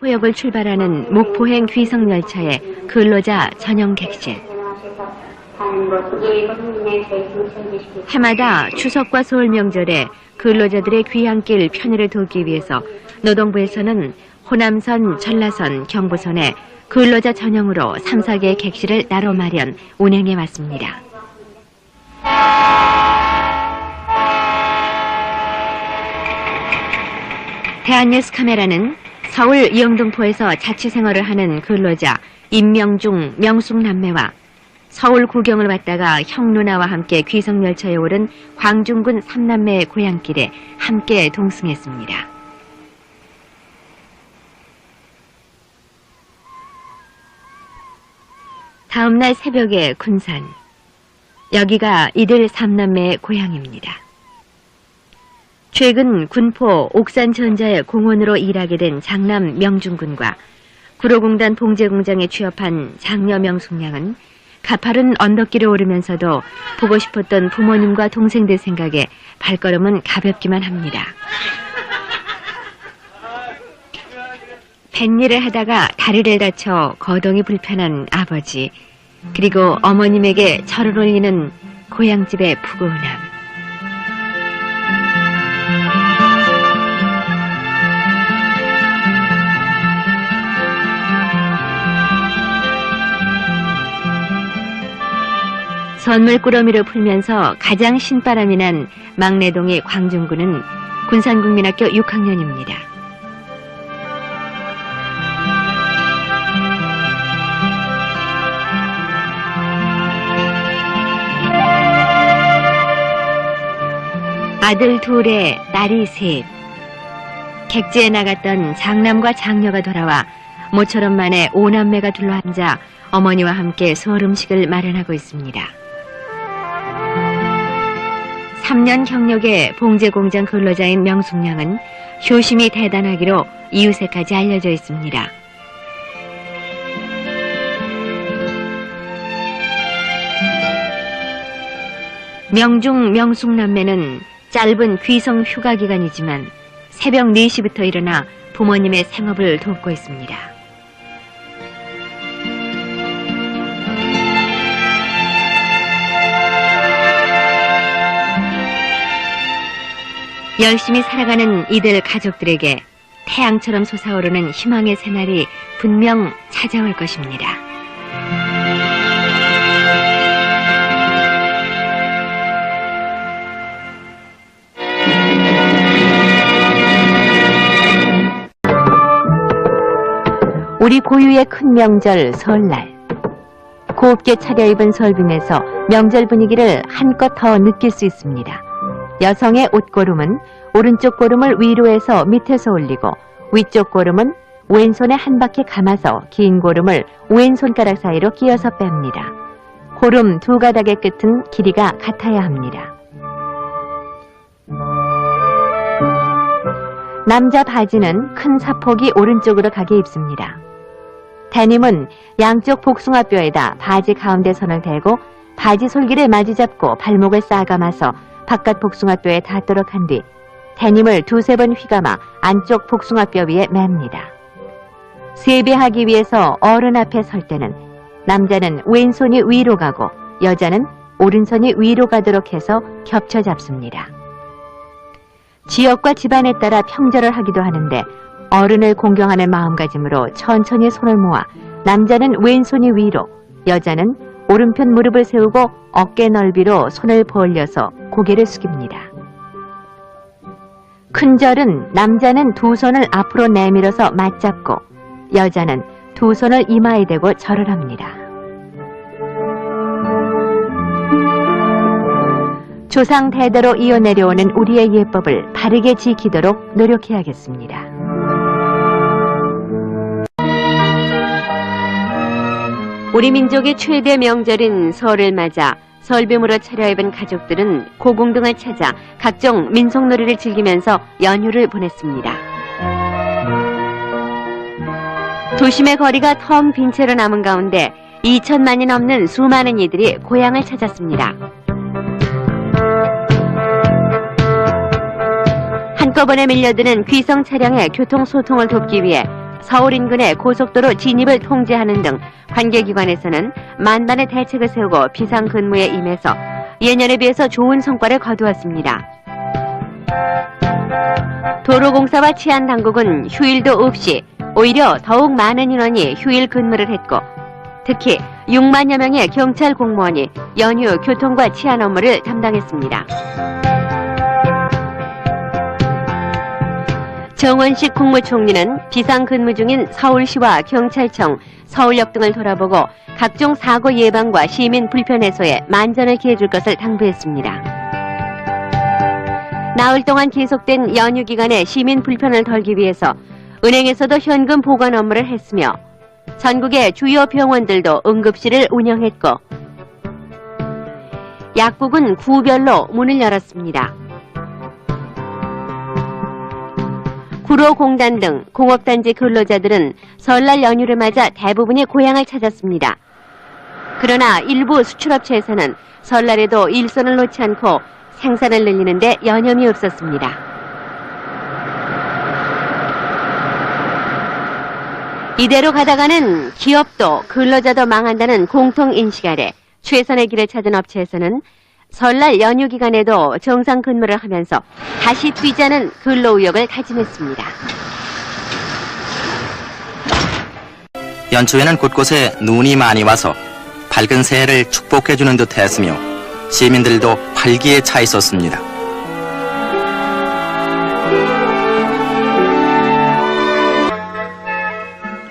포역을 출발하는 목포행 귀성열차의 근로자 전용 객실. 해마다 추석과 설 명절에 근로자들의 귀향길 편의를 돕기 위해서 노동부에서는 호남선, 전라선, 경부선에 근로자 전용으로 3, 4개의 객실을 나로 마련, 운행해 왔습니다. 대한뉴스 카메라는 서울 이영등포에서 자취생활을 하는 근로자 임명중, 명숙남매와 서울 구경을 왔다가 형 누나와 함께 귀성열차에 오른 광중군 삼남매의 고향길에 함께 동승했습니다. 다음날 새벽에 군산. 여기가 이들 삼남매의 고향입니다. 최근 군포 옥산전자의 공원으로 일하게 된 장남 명중군과 구로공단 봉제공장에 취업한 장녀 명숙량은 가파른 언덕길을 오르면서도 보고 싶었던 부모님과 동생들 생각에 발걸음은 가볍기만 합니다. 뱃일을 하다가 다리를 다쳐 거동이 불편한 아버지, 그리고 어머님에게 절을 올리는 고향집의 푸근함. 선물 꾸러미를 풀면서 가장 신바람이 난 막내동의 광중군은 군산국민학교 6학년입니다. 아들 둘에 딸이 셋. 객지에 나갔던 장남과 장녀가 돌아와 모처럼 만에 오남매가 둘러앉아 어머니와 함께 소월 음식을 마련하고 있습니다. 3년 경력의 봉제공장 근로자인 명숙량은 효심이 대단하기로 이웃에까지 알려져 있습니다. 명중 명숙남매는 짧은 귀성 휴가 기간이지만 새벽 4시부터 일어나 부모님의 생업을 돕고 있습니다. 열심히 살아가는 이들 가족들에게 태양처럼 솟아오르는 희망의 새날이 분명 찾아올 것입니다. 우리 고유의 큰 명절 설날. 곱게 차려입은 설빔에서 명절 분위기를 한껏 더 느낄 수 있습니다. 여성의 옷고름은 오른쪽 고름을 위로 해서 밑에서 올리고 위쪽 고름은 왼손에 한 바퀴 감아서 긴 고름을 왼손가락 사이로 끼어서 뺍니다. 고름 두 가닥의 끝은 길이가 같아야 합니다. 남자 바지는 큰 사폭이 오른쪽으로 가게 입습니다. 데님은 양쪽 복숭아뼈에다 바지 가운데 선을 대고 바지 솔기를 마주 잡고 발목을 싸감아서 바깥 복숭아뼈에 닿도록 한 뒤 데님을 두세 번 휘감아 안쪽 복숭아뼈 위에 맵니다. 세배하기 위해서 어른 앞에 설 때는 남자는 왼손이 위로 가고 여자는 오른손이 위로 가도록 해서 겹쳐 잡습니다. 지역과 집안에 따라 평절을 하기도 하는데 어른을 공경하는 마음가짐으로 천천히 손을 모아 남자는 왼손이 위로, 여자는 오른편 무릎을 세우고 어깨 넓이로 손을 벌려서 고개를 숙입니다. 큰 절은 남자는 두 손을 앞으로 내밀어서 맞잡고 여자는 두 손을 이마에 대고 절을 합니다. 조상 대대로 이어내려오는 우리의 예법을 바르게 지키도록 노력해야겠습니다. 우리 민족의 최대 명절인 설을 맞아 설빔으로 차려입은 가족들은 고궁등을 찾아 각종 민속놀이를 즐기면서 연휴를 보냈습니다. 도심의 거리가 텅 빈 채로 남은 가운데 2천만이 넘는 수많은 이들이 고향을 찾았습니다. 한꺼번에 밀려드는 귀성 차량의 교통 소통을 돕기 위해 서울 인근의 고속도로 진입을 통제하는 등 관계기관에서는 만반의 대책을 세우고 비상근무에 임해서 예년에 비해서 좋은 성과를 거두었습니다. 도로공사와 치안당국은 휴일도 없이 오히려 더욱 많은 인원이 휴일 근무를 했고 특히 6만여 명의 경찰 공무원이 연휴 교통과 치안 업무를 담당했습니다. 정원식 국무총리는 비상근무 중인 서울시와 경찰청, 서울역 등을 돌아보고 각종 사고 예방과 시민 불편 해소에 만전을 기해줄 것을 당부했습니다. 나흘 동안 계속된 연휴 기간에 시민 불편을 덜기 위해서 은행에서도 현금 보관 업무를 했으며 전국의 주요 병원들도 응급실을 운영했고 약국은 구별로 문을 열었습니다. 구로공단 등 공업단지 근로자들은 설날 연휴를 맞아 대부분이 고향을 찾았습니다. 그러나 일부 수출업체에서는 설날에도 일손을 놓지 않고 생산을 늘리는데 여념이 없었습니다. 이대로 가다가는 기업도 근로자도 망한다는 공통인식 아래 최선의 길을 찾은 업체에서는 설날 연휴 기간에도 정상 근무를 하면서 다시 뛰자는 근로 의욕을 다짐했습니다. 연초에는 곳곳에 눈이 많이 와서 밝은 새해를 축복해주는 듯 했으며 시민들도 활기에 차 있었습니다.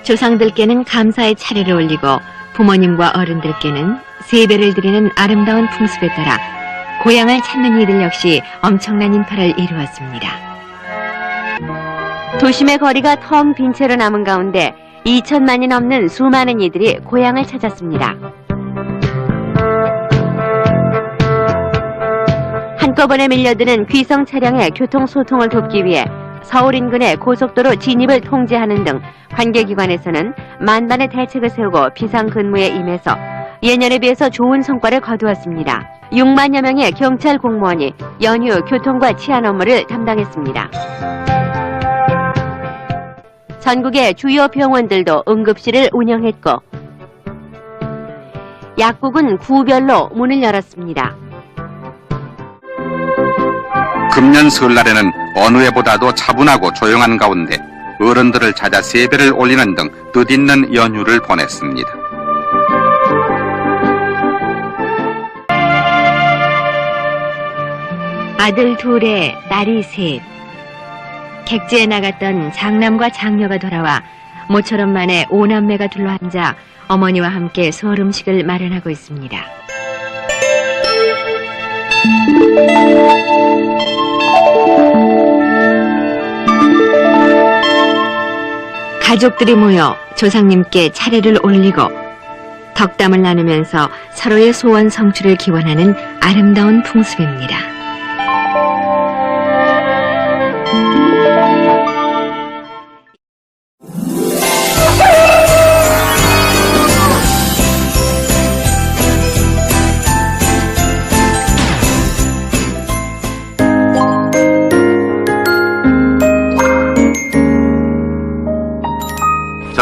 조상들께는 감사의 차례를 올리고 부모님과 어른들께는 세배를 드리는 아름다운 풍습에 따라 고향을 찾는 이들 역시 엄청난 인파를 이루었습니다. 도심의 거리가 텅 빈 채로 남은 가운데 2천만이 넘는 수많은 이들이 고향을 찾았습니다. 한꺼번에 밀려드는 귀성 차량의 교통 소통을 돕기 위해 서울 인근의 고속도로 진입을 통제하는 등 관계기관에서는 만반의 대책을 세우고 비상근무에 임해서 예년에 비해서 좋은 성과를 거두었습니다. 6만여 명의 경찰 공무원이 연휴 교통과 치안 업무를 담당했습니다. 전국의 주요 병원들도 응급실을 운영했고 약국은 구별로 문을 열었습니다. 금년 설날에는 어느 해보다도 차분하고 조용한 가운데 어른들을 찾아 세배를 올리는 등 뜻있는 연휴를 보냈습니다. 아들 둘에 딸이 셋. 객지에 나갔던 장남과 장녀가 돌아와 모처럼 만에 오남매가 둘러앉아 어머니와 함께 설 음식을 마련하고 있습니다. 가족들이 모여 조상님께 차례를 올리고 덕담을 나누면서 서로의 소원 성취를 기원하는 아름다운 풍습입니다.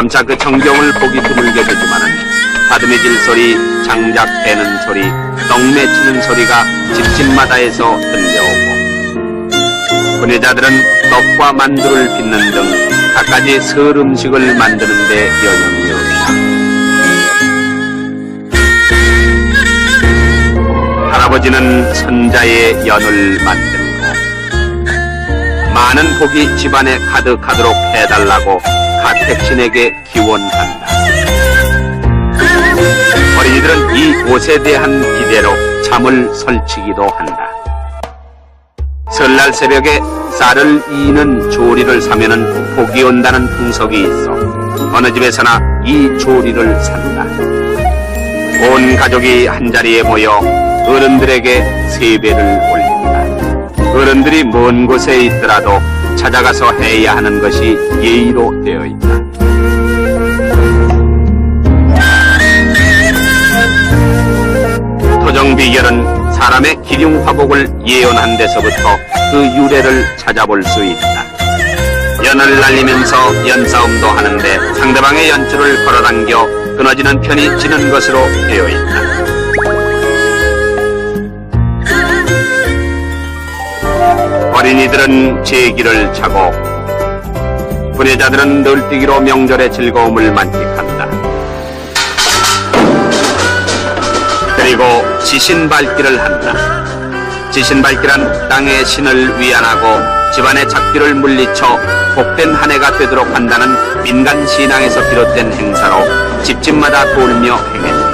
점차 그 청경을 보기 드물게 되지만은 다듬해질 소리, 장작 빼는 소리, 떡 맺히는 소리가 집집마다에서 들려오고 분회자들은 떡과 만두를 빚는 등 갖가지 설 음식을 만드는 데 여념이 없다. 할아버지는 선자의 연을 만들고 많은 복이 집안에 가득하도록 해달라고 가택신에게 기원한다. 어린이들은 이 옷에 대한 기대로 잠을 설치기도 한다. 설날 새벽에 쌀을 이는 조리를 사면은 복이 온다는 풍속이 있어 어느 집에서나 이 조리를 산다. 온 가족이 한자리에 모여 어른들에게 세배를 올린다. 어른들이 먼 곳에 있더라도 찾아가서 해야 하는 것이 예의로 되어 있다. 토정비결은 사람의 기륭화복을 예언한 데서부터 그 유래를 찾아볼 수 있다. 연을 날리면서 연싸움도 하는데 상대방의 연줄을 걸어당겨 끊어지는 편이 지는 것으로 되어 있다. 어린이들은 제기를 차고 분해자들은 널뛰기로 명절의 즐거움을 만끽한다. 그리고 지신밟기를 한다. 지신밟기란 땅의 신을 위안하고 집안의 잡기를 물리쳐 복된 한 해가 되도록 한다는 민간 신앙에서 비롯된 행사로 집집마다 돌며 행했다.